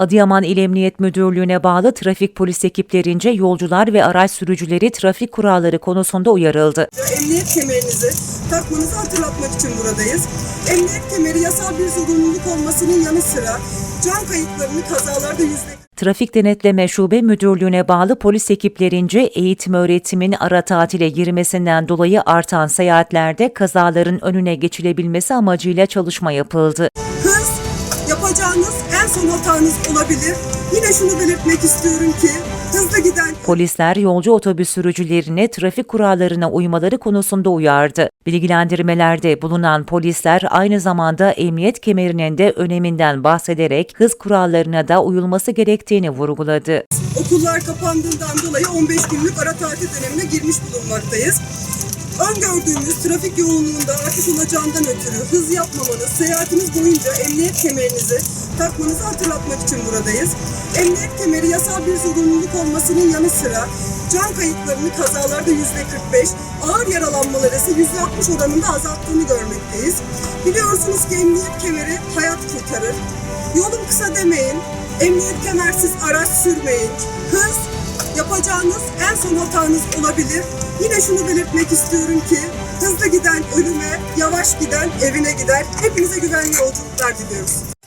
Adıyaman İl Emniyet Müdürlüğü'ne bağlı trafik polis ekiplerince yolcular ve araç sürücüleri trafik kuralları konusunda uyarıldı. Emniyet kemerinizi takmanızı hatırlatmak için buradayız. Emniyet kemeri yasal bir zorunluluk olmasının yanı sıra can kayıplarını kazalarda yüzde Trafik Denetleme Şube Müdürlüğü'ne bağlı polis ekiplerince eğitim öğretimin ara tatile girmesinden dolayı artan seyahatlerde kazaların önüne geçilebilmesi amacıyla çalışma yapıldı. hız yapacağınız en son hatanız olabilir. Yine şunu belirtmek istiyorum ki hızlı giden Polisler yolcu otobüs sürücülerine trafik kurallarına uymaları konusunda uyardı. Bilgilendirmelerde bulunan polisler aynı zamanda emniyet kemerinin de öneminden bahsederek hız kurallarına da uyulması gerektiğini vurguladı. okullar kapandığından dolayı 15 günlük ara tatil dönemine girmiş bulunmaktayız. Öngördüğümüz trafik yoğunluğunda artış olacağından ötürü hız yapmamanız, seyahatiniz boyunca emniyet kemerinizi takmanızı hatırlatmak için buradayız. Emniyet kemeri yasal bir zorunluluk olmasının yanı sıra can kayıplarını kazalarda yüzde 45, ağır yaralanmaları ise yüzde 60 oranında azalttığını görmekteyiz. Biliyorsunuz ki emniyet kemeri hayat kurtarır. Yolum kısa demeyin, emniyet kemersiz araç sürmeyin, hız yapacağınız en son hatanız olabilir. Yine şunu belirtmek istiyorum ki hızlı giden ölüme, yavaş giden evine gider. Hepinize güvenli yolculuklar diliyoruz.